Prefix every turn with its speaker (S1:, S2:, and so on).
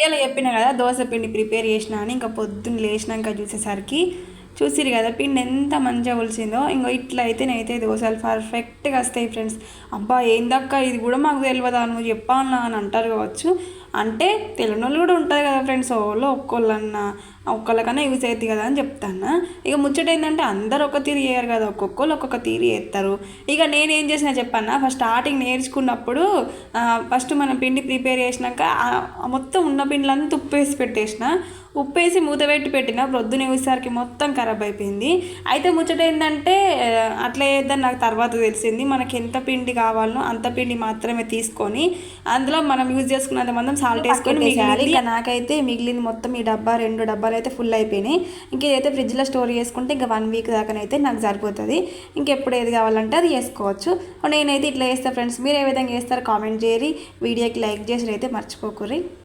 S1: వీడియోలో చెప్పిన కదా దోశ పిండి ప్రిపేర్ చేసిన అని ఇంకా పొద్దున్న లేచినాక చూసేసరికి చూసిరు కదా పిండి ఎంత మంచిగా ఒలిచిందో ఇంకో ఇట్లా అయితే నేనైతే దోశలు పర్ఫెక్ట్గా వస్తాయి ఫ్రెండ్స్ అబ్బా ఏందక్క ఇది కూడా మాకు తెలియదా నువ్వు చెప్పాలా అని అంటారు కావచ్చు. అంటే తెలియని వాళ్ళు కూడా ఉంటుంది కదా ఫ్రెండ్స్ ఓలో ఒక్కోళ్ళన్నా ఒక్కళ్ళకన్నా యూజ్ అవుతుంది కదా అని చెప్తాను? ఇక ముచ్చట ఏంటంటే అందరు ఒక తీరు చేయరు కదా ఒక్కొక్కరు ఒక్కొక్క తీరు చేస్తారు. ఇక నేను ఏం చేసిన చెప్పన్నా ఫస్ట్ స్టార్టింగ్ నేర్చుకున్నప్పుడు ఫస్ట్ మనం పిండి ప్రిపేర్ చేసినాక మొత్తం ఉన్న పిండిలంతా ఉప్పు వేసి పెట్టేసిన ఉప్పు వేసి మూత పెట్టి పెట్టిన ప్రొద్దున వేసేసరికి మొత్తం ఖరాబ్ అయిపోయింది. అయితే ముచ్చట ఏంటంటే అట్లా చేద్దని నాకు తర్వాత తెలిసింది. మనకి ఎంత పిండి కావాలనో అంత పిండి మాత్రమే తీసుకొని అందులో మనం యూజ్ చేసుకున్నంత మందం సాల్ట్ వేసుకొని మిగిలింది ఇక నాకైతే మిగిలింది మొత్తం ఈ డబ్బా రెండు డబ్బాలు అయితే ఫుల్ అయిపోయినాయి. ఇంక ఇదైతే ఫ్రిడ్జ్లో స్టోర్ చేసుకుంటే ఇంకా వన్ వీక్ దాకానైతే నాకు సరిపోతుంది. ఇంకెప్పుడు ఏది కావాలంటే అది చేసుకోవచ్చు. నేనైతే ఇట్లా చేస్తాను ఫ్రెండ్స్ మీరు ఏ విధంగా చేస్తారో కామెంట్ చేయరి వీడియోకి లైక్ చేసి అయితే మర్చిపోకూరి